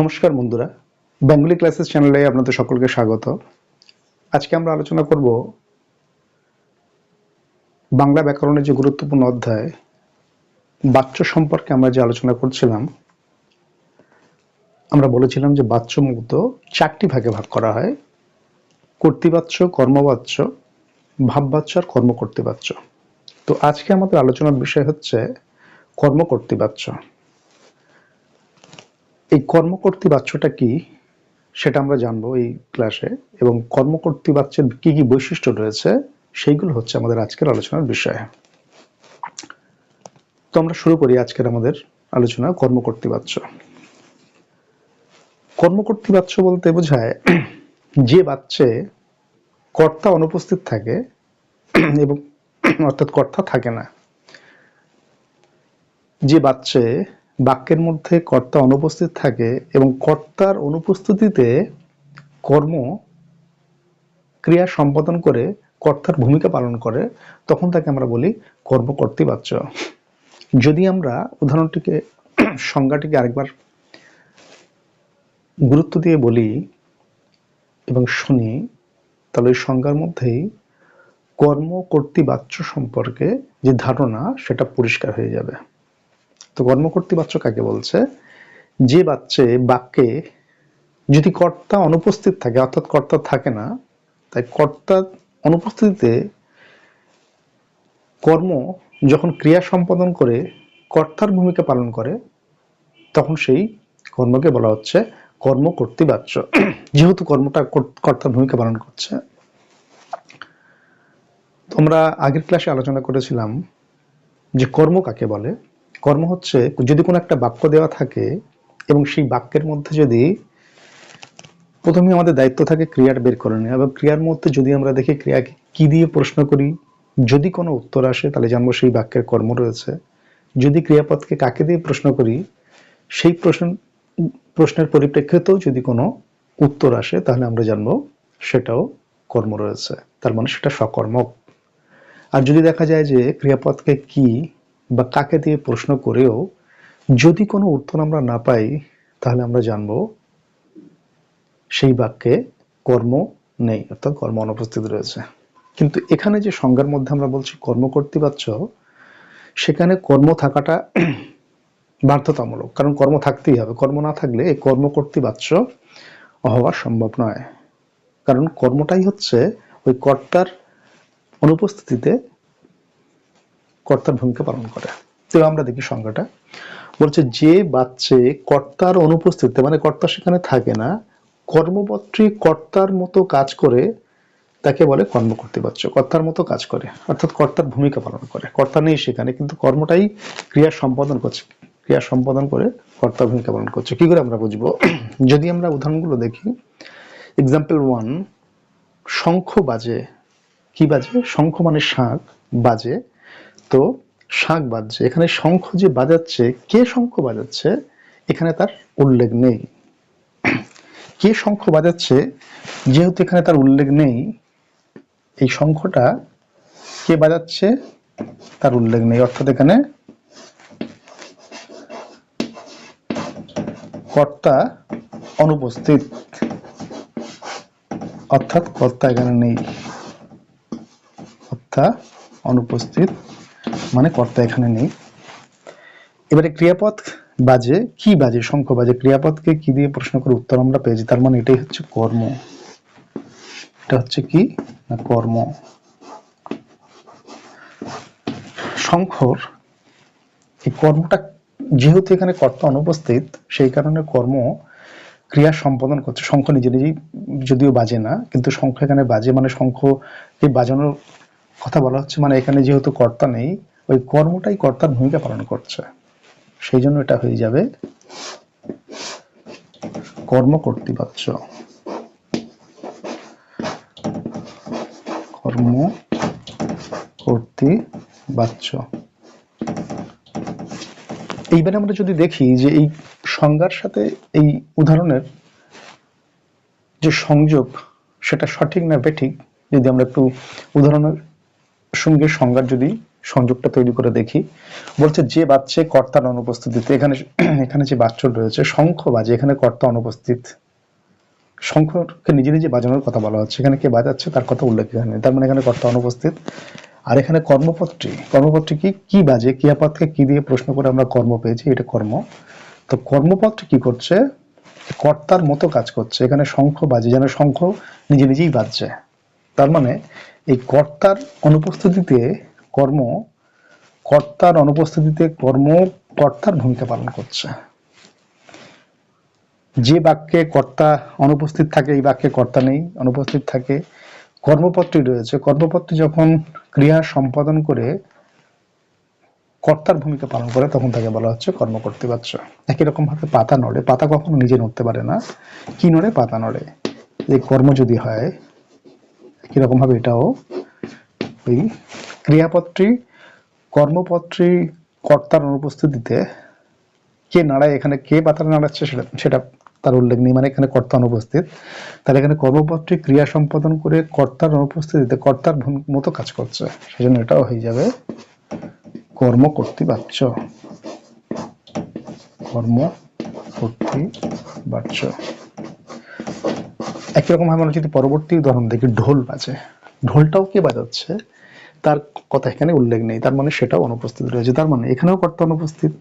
নমস্কার বন্ধুরা। Bengali classes চ্যানেলে আপনাদের সকলকে স্বাগত। আজকে আমরা আলোচনা করব বাংলা ব্যাকরণের যে গুরুত্বপূর্ণ অধ্যায় বাচ্চ সম্পর্কে আমরা যে আলোচনা করছিলাম, আমরা বলেছিলাম যে বাচ্চ মুক্ত চারটি ভাগে ভাগ করা হয়। কর্তৃবাচ্য, কর্মবাচ্য, ভাববাচ্য আর কর্মকর্তৃবাচ্য। তো আজকে আমাদের আলোচনার বিষয় হচ্ছে কর্মকর্তৃবাচ্য। এই কর্মকর্তী বাচ্চটা কি সেটা আমরা জানব এই ক্লাসে। এবং কর্মকর্তী বাচ্চার কি কি বৈশিষ্ট্য রয়েছে সেইগুলো হচ্ছে আমাদের আজকের আলোচনার বিষয়। তো আমরা শুরু করি আজকের আমাদের আলোচনা কর্মকর্তী বাচ্চ কর্মকর্তী বাচ্চ বলতে বোঝায় যে বাচ্চে কর্তা অনুপস্থিত থাকে এবং অর্থাৎ কর্তা থাকে না, যে বাচ্চে বাক্যের মধ্যে কর্তা অনুপস্থিত থাকে এবং কর্তার অনুপস্থিতিতে কর্ম ক্রিয়া সম্পাদন করে কর্তার ভূমিকা পালন করে, তখন তাকে আমরা বলি কর্মকর্তৃবাচ্য যদি আমরা উদাহরণটিকে, সংজ্ঞাটিকে আরেকবার গুরুত্ব দিয়ে বলি এবং শুনি, তাহলে ওই সংজ্ঞার মধ্যেই কর্মকর্তৃবাচ্য সম্পর্কে যে ধারণা, সেটা পরিষ্কার হয়ে যাবে। তো কর্মকর্তৃ বাচ্চ কাকে বলছে? যে বাচ্চে বাক্যে যদি কর্তা অনুপস্থিত থাকে, অর্থাৎ কর্তা থাকে না, তাই কর্তা অনুপস্থিতিতে কর্ম যখন ক্রিয়া সম্পাদন করে, কর্তার ভূমিকা পালন করে, তখন সেই কর্মকে বলা হচ্ছে কর্মকর্তৃ বাচ্য যেহেতু কর্মটা কর্তার ভূমিকা পালন করছে। তোমরা আগের ক্লাসে আলোচনা করেছিলাম যে কর্ম কাকে বলে? কর্ম হচ্ছে যদি কোনো একটা বাক্য দেওয়া থাকে এবং সেই বাক্যের মধ্যে যদি প্রথমে আমাদের দায়িত্ব থাকে ক্রিয়ার বের করে নেওয়া এবং ক্রিয়ার মধ্যে যদি আমরা দেখি ক্রিয়াকে কি দিয়ে প্রশ্ন করি, যদি কোনো উত্তর আসে তাহলে জানব সেই বাক্যের কর্ম রয়েছে। যদি ক্রিয়াপদকে কাকে দিয়ে প্রশ্ন করি, সেই প্রশ্ন, প্রশ্নের পরিপ্রেক্ষিতেও যদি কোনো উত্তর আসে তাহলে আমরা জানব সেটাও কর্ম রয়েছে। তার মানে সেটা সকর্মক আর যদি দেখা যায় যে ক্রিয়াপদকে কি বা কাকে দিয়ে প্রশ্ন করেও যদি কোনো উত্তর আমরা না পাই, তাহলে আমরা জানব সেই বাক্যে কর্ম নেই, অর্থাৎ কর্ম অনুপস্থিত রয়েছে। কিন্তু এখানে যে সংজ্ঞার মধ্যে আমরা বলছি কর্মকর্তৃবাচ্য সেখানে কর্ম থাকাটা বাধ্যতামূলক। কারণ কর্ম থাকতেই হবে। কর্ম না থাকলে এই কর্মকর্তৃবাচ্য হওয়া সম্ভব নয়। কারণ কর্মটাই হচ্ছে ওই কর্তার অনুপস্থিতিতে কর্তার ভূমিকা পালন করে। তো আমরা দেখি সংজ্ঞাটা। বলছে, যে বাচ্চে কর্তার অনুপস্থিতিতে মানে কর্তা সেখানে থাকে না, কর্মপত্রী কর্তার মতো কাজ করে, তাকে বলে কর্ম কর্মকর্তৃবাচ্য কর্তার মতো কাজ করে, অর্থাৎ কর্তার ভূমিকা পালন করে। কর্তা নেই সেখানে, কিন্তু কর্মটাই ক্রিয়া সম্পাদন করছে, ক্রিয়া সম্পাদন করে কর্তার ভূমিকা পালন করছে। কি করে আমরা বুঝব? যদি আমরা উদাহরণগুলো দেখি এক্সাম্পল ওয়ান শঙ্খ বাজে, কি বাজে? শঙ্খ মানে শাঁখ, বাজে তো শাঁখ বাজছে। এখানে শঙ্খ যে বাজাচ্ছে, কে শঙ্খ বাজাচ্ছে? এখানে তার উল্লেখ নেই। কে শঙ্খ বাজাচ্ছে? যেহেতু এখানে তার উল্লেখ নেই, এই শঙ্খটা কে বাজাচ্ছে? তার উল্লেখ নেই। অর্থাৎ এখানে কর্তা অনুপস্থিত। অর্থাৎ কর্তা এখানে নেই। কর্তা অনুপস্থিত মানে কর্তা এখানে নেই। এবারে ক্রিয়াপদ বাজে, কি বাজে, শঙ্খ বাজে? ক্রিয়াপদকে কি দিয়ে প্রশ্ন করে উত্তর আমরা পেয়েছি, তার মানে এটাই হচ্ছে কর্ম। এটা হচ্ছে কি? না, কর্ম। শঙ্খর, এই কর্মটা যেহেতু এখানে কর্তা অনুপস্থিত, সেই কারণে কর্ম ক্রিয়া সম্পাদন করছে। শঙ্খ নিজে নিজেই যদিও বাজে না, কিন্তু শঙ্খ এখানে বাজে। মানে শঙ্খ বাজানোর কথা বলা হচ্ছে মানে এখানে যেহেতু কর্তা নেই ওই কর্মটাই কর্তার ভূমিকা পালন করছে। সেই জন্য এটা হয়ে যাবে কর্ম কর্তৃবাচ্য কর্ম কর্তৃবাচ্য এইবারে আমরা যদি দেখি যে এই সংজ্ঞার সাথে এই উদাহরণের যে সংযোগ, সেটা সঠিক না বেঠিক, যদি আমরা একটু উদাহরণের সঙ্গে সংজ্ঞার যদি সংযোগটা তৈরি করে দেখি। বলছে, যে বাচ্চে কর্তার অনুপস্থিতিতে এখানে এখানে যে বাচ্চ রয়েছে, শঙ্খ বাজে, এখানে কর্তা অনুপস্থিত। শঙ্খকে নিজে নিজে বাজানোর কথা বলা হচ্ছে। এখানে কে বাজাচ্ছে? তার কথা উল্লেখ এখানে। তার মানে এখানে কর্তা অনুপস্থিত। আর এখানে কর্মপত্রী। কর্মপত্রী কি? কি বাজে? ক্রিয়াপদকে কি দিয়ে প্রশ্ন করে আমরা কর্ম পেয়েছি? এটা কর্ম। তো কর্মপত্র কি করছে? কর্তার মতো কাজ করছে। এখানে শঙ্খ বাজে, যেন শঙ্খ নিজে নিজেই বাজছে। তার মানে এই কর্তার অনুপস্থিতিতে কর্ম, কর্তার অনুপস্থিতিতে কর্ম কর্তার ভূমিকা পালন করছে। যে বাক্যে কর্তা অনুপস্থিত থাকে, এই বাক্যে কর্তা নেই, অনুপস্থিত থাকে। কর্মপত্রী রয়েছে। কর্মপত্রী যখন ক্রিয়া সম্পাদন করে কর্তার ভূমিকা পালন করে, তখন তাকে বলা হচ্ছে কর্মকর্তৃবাচ্য একই রকম ভাবে পাতা নড়ে। পাতা কখনো নিজে নড়তে পারে না। কি নড়ে? পাতা নড়ে। এই কর্ম যদি হয়, একই রকম ভাবে এটাও ওই ক্রিয়াপত্রী, কর্মপত্রী, কর্তার অনুপস্থিতিতে কে নাড়ায়, এখানে কে পাতা নাড়াচ্ছে সেটা সেটা তার উল্লেখ নেই মানে এখানে কর্তা অনুপস্থিত। তাহলে এখানে কর্মপত্রী, ক্রিয়া সম্পাদন করে কর্তার অনুপস্থিতিতে কর্তার মতো কাজ করছে, সেজন্য এটাও হয়ে যাবে কর্ম কর্তৃবাচ্য কর্ম কর্তৃবাচ্য একই রকম ভাবে আমরা যদি পরবর্তী উদাহরণ দেখি, ঢোল বাজে। ঢোলটাও কে বাজাচ্ছে? তার কথা এখানে উল্লেখ নেই, তার মানে সেটাও অনুপস্থিত রয়েছে। তার মানে এখানেও কর্তা অনুপস্থিত,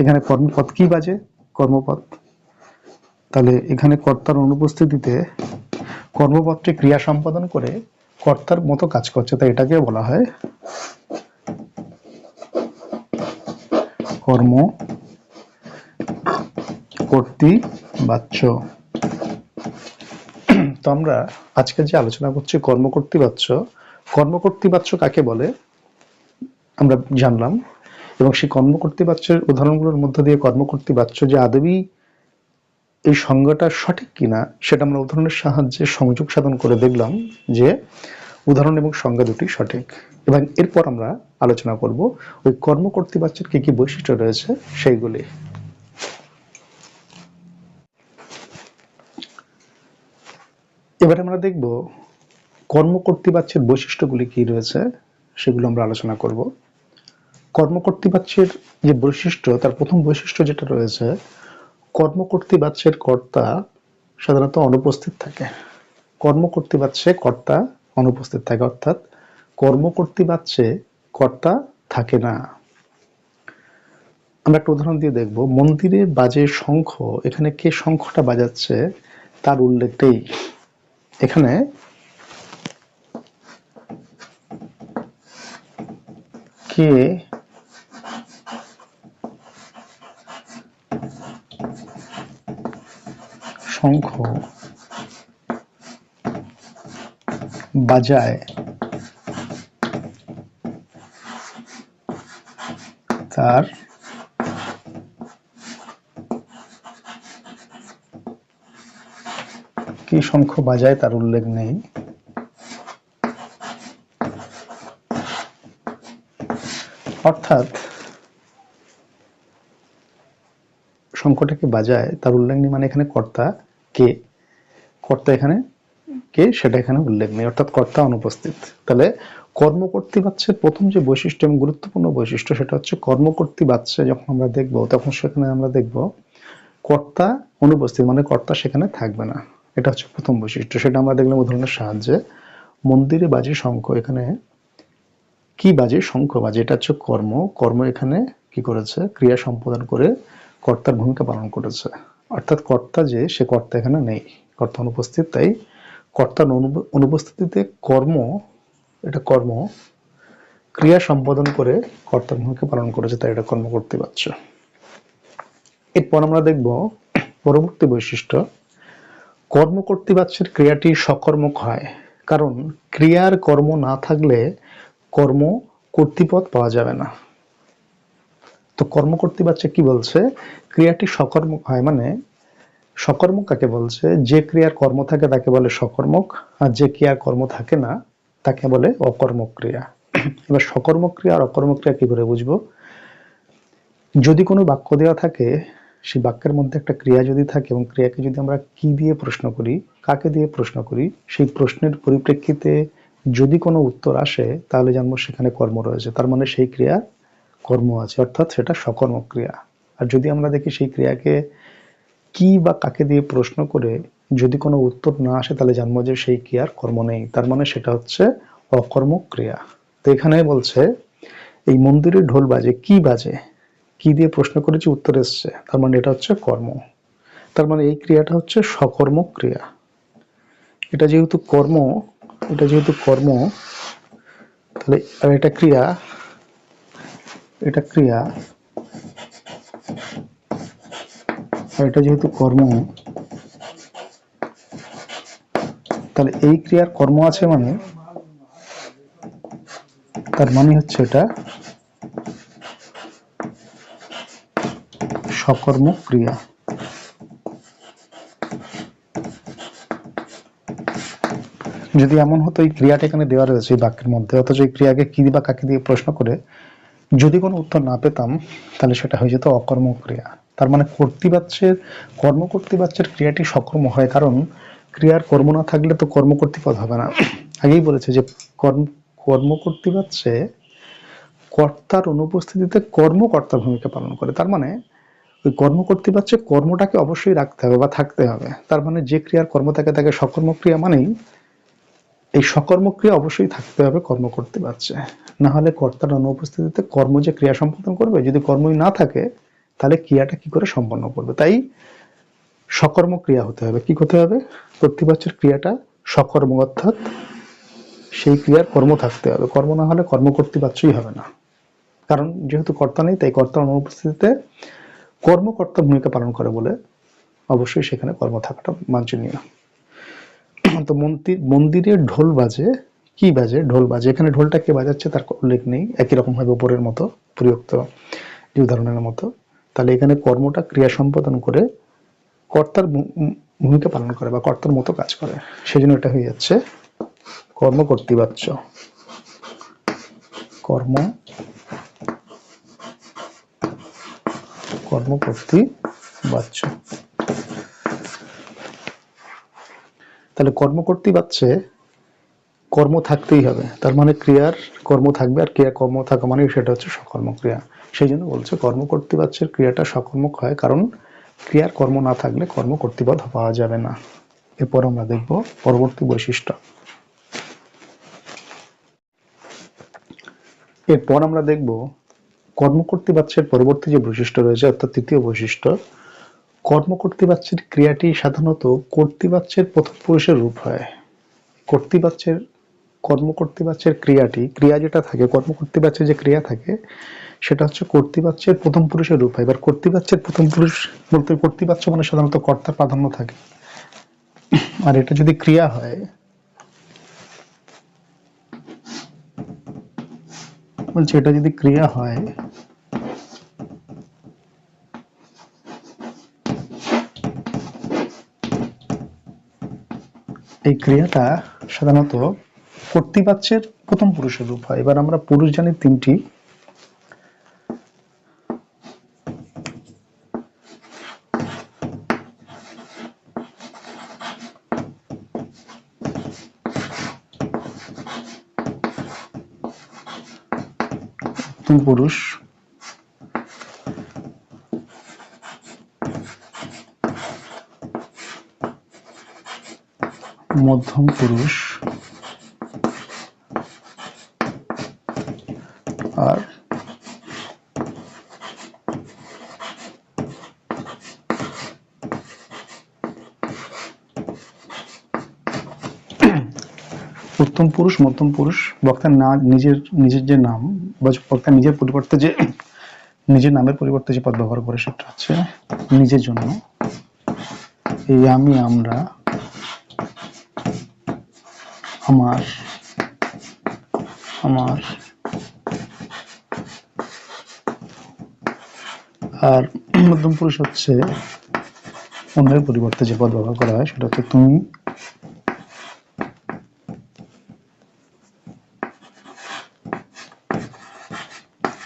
এখানে কর্মপদ কি বাজে? কর্মপদ তাহলে এখানে কর্তার অনুপস্থিতিতে কর্মপত্রে ক্রিয়া সম্পাদন করে কর্তার মতো কাজ করছে, তাই এটাকে বলা হয় কর্ম কর্তৃ বাচ্য তো আমরা আজকে যে আলোচনা করছি কর্মকর্তৃবাচ্য কর্মকর্তৃবাচ্য কাকে বলে, আমরা জানলাম। এবং সেই কর্মকর্তৃবাচ্যের উদাহরণগুলোর মধ্য দিয়ে কর্মকর্তৃবাচ্য যে আদবি এই সংজ্ঞাটা সঠিক কিনা, সেটা আমরা উদাহরণের সাহায্যে সংযোগ সাধন করে দেখলাম যে উদাহরণ এবং সংজ্ঞা দুটি সঠিক। এবং এরপর আমরা আলোচনা করব ওই কর্মকর্তৃবাচ্যের কি কি বৈশিষ্ট্য রয়েছে সেইগুলি। এবারে আমরা দেখব কর্মকর্তৃবাচ্যের বৈশিষ্ট্যগুলি কি রয়েছে সেগুলো আমরা আলোচনা করব। কর্মকর্তৃবাচ্যের যে বৈশিষ্ট্য, তার প্রথম বৈশিষ্ট্য যেটা রয়েছে কর্মকর্তৃবাচ্যের কর্তা সাধারণত অনুপস্থিত থাকে। কর্মকর্তৃবাচ্যে কর্তা অনুপস্থিত থাকে, অর্থাৎ কর্মকর্তৃবাচ্যে কর্তা থাকে না। আমরা একটা উদাহরণ দিয়ে দেখব। মন্দিরে বাজে শঙ্খ, এখানে কে শঙ্খটা বাজাচ্ছে তার উল্লেখ নেই। এখানে কে শঙ্খ বাজায় তার কি শঙ্খ বাজায় তার উল্লেখ নেই। অর্থাৎ শঙ্খটাকে বাজায়, তার উল্লেখ নেই মানে এখানে কর্তা, কে? কর্তা এখানে, কে? সেটা এখানে উল্লেখ নেই, অর্থাৎ কর্তা অনুপস্থিত। তাহলে কর্মকর্তৃবাচ্যের প্রথম যে বৈশিষ্ট্য এবং গুরুত্বপূর্ণ বৈশিষ্ট্য সেটা হচ্ছে কর্মকর্তী বাচ্চা যখন আমরা দেখব, তখন সেখানে আমরা দেখব কর্তা অনুপস্থিত মানে কর্তা সেখানে থাকবে না। এটা হচ্ছে প্রথম বৈশিষ্ট্য। সেটা আমরা দেখলাম উদাহরণের সাহায্যে। মন্দিরে বাজে শঙ্খ এখানে কি বাজে? শঙ্খ বাজে। এটা হচ্ছে কর্ম। কর্ম এখানে কি করেছে? ক্রিয়া সম্পাদন করে কর্তার ভূমিকা পালন করেছে। অর্থাৎ কর্তা যে, সে কর্তা এখানে নেই। কর্তা অনুপস্থিত, তাই কর্তার অনুপ- অনুপস্থিতিতে কর্ম, এটা কর্ম, ক্রিয়া সম্পাদন করে কর্তার ভূমিকা পালন করেছে, তাই এটা কর্ম করতে পারছে। এরপর আমরা দেখব পরবর্তী বৈশিষ্ট্য। কর্মকর্তৃবাচ্যের ক্রিয়াটি সকর্মক হয়। কারণ ক্রিয়ার কর্ম না থাকলে কর্ম কর্তৃপদ পাওয়া যাবে না। তো কর্মকর্তৃবাচ্য কি বলছে? ক্রিয়াটি সকর্মক হয় মানে সকর্মক কাকে বলছে? যে ক্রিয়ার কর্ম থাকে তাকে বলে সকর্মক, আর যে ক্রিয়ার কর্ম থাকে না তাকে বলে অকর্মক ক্রিয়া এবার সকর্মক ক্রিয়া আর অকর্মক ক্রিয়া কি করে বুঝব? যদি কোনো বাক্য দেওয়া থাকে, সেই বাক্যের মধ্যে একটা ক্রিয়া যদি থাকে এবং ক্রিয়াকে যদি আমরা কি দিয়ে প্রশ্ন করি, কাকে দিয়ে প্রশ্ন করি, সেই প্রশ্নের পরিপ্রেক্ষিতে যদি কোনো উত্তর আসে, তাহলে জানব সেখানে কর্ম রয়েছে। তার মানে সেই ক্রিয়া কর্ম আছে, অর্থাৎ সেটা সকর্ম ক্রিয়া। আর যদি আমরা দেখি সেই ক্রিয়াকে কি বা কাকে দিয়ে প্রশ্ন করে যদি কোনো উত্তর না আসে, তাহলে জানব যে সেই ক্রিয়ার কর্ম নেই। তার মানে সেটা হচ্ছে অকর্ম ক্রিয়া। তো এখানে বলছে, এই মন্দিরে ঢোল বাজে, কি বাজে? কি দিয়ে প্রশ্ন করেছি, উত্তর এসছে। তার মানে এটা হচ্ছে কর্ম। তার মানে এই ক্রিয়াটা হচ্ছে সকর্ম ক্রিয়া। এটা যেহেতু কর্ম এটা যেহেতু কর্ম, তাহলে আর এটা ক্রিয়া এটা ক্রিয়া, আর এটা যেহেতু কর্ম, তাহলে এই ক্রিয়ার কর্ম আছে মানে তার মানে হচ্ছে এটা সকর্ম ক্রিয়া। যদি এমন হতো, এই ক্রিয়াটা এখানে দেওয়া রয়েছে এই বাক্যের মধ্যে, অথচ এই ক্রিয়াকে কি বা কাকে দিয়ে প্রশ্ন করে, যদি কোনো উত্তর না পেতাম, তাহলে সেটা হয়ে যেত অকর্ম ক্রিয়া তার মানে কর্তৃবাচ্যের কর্ম কর্তৃবাচ্যের ক্রিয়াটি সকর্ম হয়, কারণ ক্রিয়ার কর্ম না থাকলে তো কর্ম কর্তৃপদ হবে না। আগেই বলেছে যে কর্ম কর্ম কর্তৃবাচ্যে কর্তার অনুপস্থিতিতে কর্মকর্তার ভূমিকা পালন করে। তার মানে ওই কর্ম কর্তৃপাচ্ছে কর্মটাকে অবশ্যই রাখতে হবে বা থাকতে হবে। তার মানে যে ক্রিয়ার কর্ম থাকে, তাকে সকর্ম ক্রিয়া মানেই এই সকর্ম ক্রিয়া অবশ্যই থাকতে হবে, কর্ম করতে পারছে। না হলে কর্তার অনুপস্থিতিতে কর্ম যে ক্রিয়া সম্পাদন করবে, যদি কর্মই না থাকে, তাহলে ক্রিয়াটা কি করে সম্পন্ন করবে? তাই সকর্ম ক্রিয়া হতে হবে। কি করতে হবে? কর্তৃপক্ষের ক্রিয়াটা সকর্ম অর্থাৎ সেই ক্রিয়ার কর্ম থাকতে হবে। কর্ম না হলে কর্ম কর্তৃপাচ্যই হবে না। কারণ যেহেতু কর্তা নেই, তাই কর্তার অনুপস্থিতিতে কর্মকর্তা ভূমিকা পালন করে বলে অবশ্যই সেখানে কর্ম থাকাটা বাঞ্ছনীয়। তো মন্দির মন্দিরে ঢোল বাজে। কি বাজে? ঢোল বাজে। এখানে ঢোলটা কে বাজাচ্ছে তার উল্লেখ নেই। একই রকম ভাবে উপরের মতো প্রয়োক্ত যে উদাহরণের মতো। তাহলে এখানে কর্মটা ক্রিয়া সম্পাদন করে কর্তার ভূমিকা পালন করে বা কর্তার মতো কাজ করে। সেজন্য এটা হয়ে যাচ্ছে কর্ম কর্তৃবাচ্য। কর্ম কর্ম কর্তৃবাচ্য। তাহলে কর্ম কর্তৃবাচ্যে কর্ম থাকতেই হবে। তার মানে ক্রিয়ার কর্ম থাকবে আর ক্রিয়া কর্ম থাকা মানে সেটা হচ্ছে সকর্ম ক্রিয়া। সেই জন্য বলছে কর্ম কর্তৃবাচ্যের ক্রিয়াটা সকর্মক হয়, কারণ ক্রিয়ার কর্ম না থাকলে কর্ম কর্তৃপদ পাওয়া যাবে না। এরপর আমরা দেখব পরবর্তী বৈশিষ্ট্য। এরপর আমরা দেখব কর্মকর্তৃবাচ্যের পরবর্তী যে বৈশিষ্ট্য রয়েছে, অর্থাৎ তৃতীয় বৈশিষ্ট্য কর্মকর্তৃবাচ্যের ক্রিয়াটি সাধারণত কর্তৃবাচ্যের প্রথম পুরুষের রূপ হয়। কর্তৃবাচ্যের কর্মকর্তৃবাচ্যের ক্রিয়াটি, ক্রিয়া যেটা থাকে কর্মকর্তৃবাচ্যের যে ক্রিয়া থাকে, সেটা হচ্ছে কর্তৃবাচ্যের প্রথম পুরুষের রূপ হয়। এবার কর্তৃবাচ্যের প্রথম পুরুষ বলতে কর্তৃবাচ্য মানে সাধারণত কর্তার প্রাধান্য থাকে। আর এটা যদি ক্রিয়া হয়, বলছি এটা যদি ক্রিয়া হয় এই ক্রিয়াটা সাধারণত কর্তৃপাচ্যের প্রথম পুরুষের রূপ হয়। এবার আমরা পুরুষ জানি তিনটি। পুরুষ। মধ্যম পুরুষ। আর উত্তম পুরুষ, মধ্যম পুরুষ, বক্তার না, নিজের নিজের যে নাম, বা বক্তার নিজের পরিবর্তে যে, নিজের নামের পরিবর্তে যে পদ ব্যবহার করে, সেটা হচ্ছে নিজের জন্য। এই আমি আমরা আমার আমার। আর মধ্যম পুরুষ হচ্ছে অন্যের পরিবর্তে যে পদ ব্যবহার করা হয়, সেটা হচ্ছে তুমি।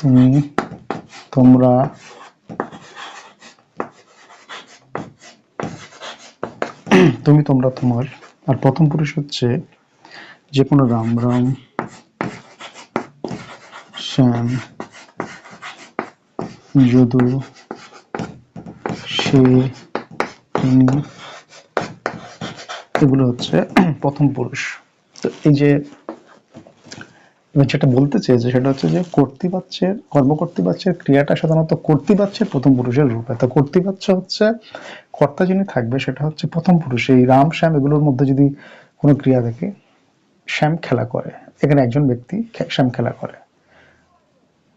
তুমি, তোমরা। তুমি, তোমরা, তোমার। আর প্রথম পুরুষ হচ্ছে যে কোনো রাম রাম শ্যাম, যদু, সে এগুলো হচ্ছে প্রথম পুরুষ। তো এই যে যেটা বলতে চেয়েছে সেটা হচ্ছে যে কর্তৃপাচ্যের কর্মকর্তৃপাচ্যের ক্রিয়াটা সাধারণত কর্তৃপাচ্যের প্রথম পুরুষের রূপে। তো কর্তৃপাচ্য হচ্ছে কর্তা যিনি থাকবে সেটা হচ্ছে প্রথম পুরুষ। এই রাম, শ্যাম এগুলোর মধ্যে যদি কোনো ক্রিয়া থাকে শ্যাম খেলা করে। এখানে একজন ব্যক্তি শ্যাম খেলা করে।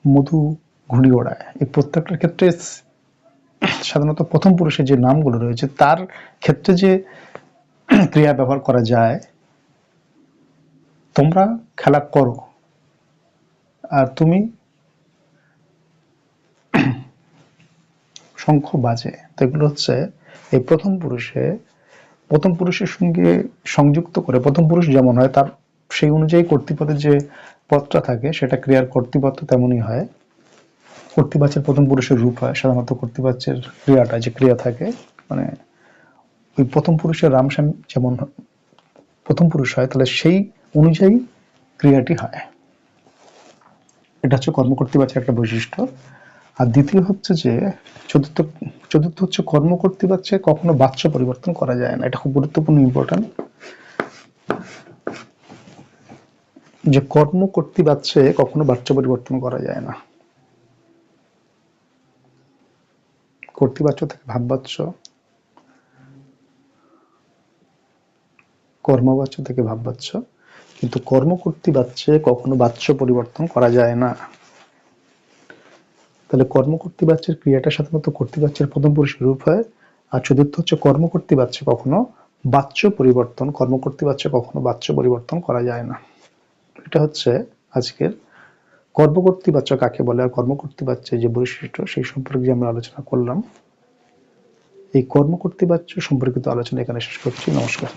মধু ঘুড়ি ওড়ায়। এই প্রত্যেকটার ক্ষেত্রে সাধারণত প্রথম পুরুষের যে নামগুলো রয়েছে, তার ক্ষেত্রে যে ক্রিয়া ব্যবহার করা যায়, তোমরা খেলা করো। আর তুমি শঙ্খ বাজে। তো এগুলো হচ্ছে, এই প্রথম পুরুষে প্রথম পুরুষের সঙ্গে সংযুক্ত করে, প্রথম পুরুষ যেমন হয়, তার সেই অনুযায়ী কর্তৃপদের যে পদটা থাকে, সেটা ক্রিয়ার কর্তৃপত্র তেমনই হয়। কর্তৃপাচ্যের প্রথম পুরুষের রূপ হয়, সাধারণত কর্তৃপাচ্যের ক্রিয়াটা, যে ক্রিয়া থাকে মানে ওই প্রথম পুরুষের রামশ্যাম যেমন প্রথম পুরুষ হয়, তাহলে সেই অনুযায়ী ক্রিয়াটি হয়। এটা হচ্ছে কর্মকর্তৃবাচ্যের একটা বৈশিষ্ট্য। আর দ্বিতীয় হচ্ছে যে চতুর্থ চতুর্থ হচ্ছে কর্মকর্তৃবাচ্যে কখনো বাচ্য পরিবর্তন করা যায় না। এটা খুব গুরুত্বপূর্ণ ইম্পর্টেন্ট যে কর্মকর্তৃবাচ্যে কখনো বাচ্য পরিবর্তন করা যায় না। কর্তৃবাচ্য থেকে ভাববাচ্য। কর্মবাচ্য থেকে ভাববাচ্য। কিন্তু কর্মকর্তৃবাচ্যে কখনো বাচ্য পরিবর্তন করা যায় না। তাহলে কর্মকর্তৃবাচ্যের ক্রিয়াটা সাধারণত কর্তৃবাচ্যের প্রথম পুরুষের রূপ হয়। আর চতুর্থ হচ্ছে কর্মকর্তৃবাচ্যে কখনো বাচ্য পরিবর্তন কর্মকর্তৃবাচ্যে কখনো বাচ্য পরিবর্তন করা যায় না। এটা হচ্ছে আজকের কর্মকর্তৃবাচ্য কাকে বলে আর কর্মকর্তৃবাচ্যের যে বৈশিষ্ট্য, সেই সম্পর্কে আমরা আলোচনা করলাম। এই কর্মকর্তৃবাচ্য সম্পর্কিত আলোচনা এখানে শেষ করছি। নমস্কার।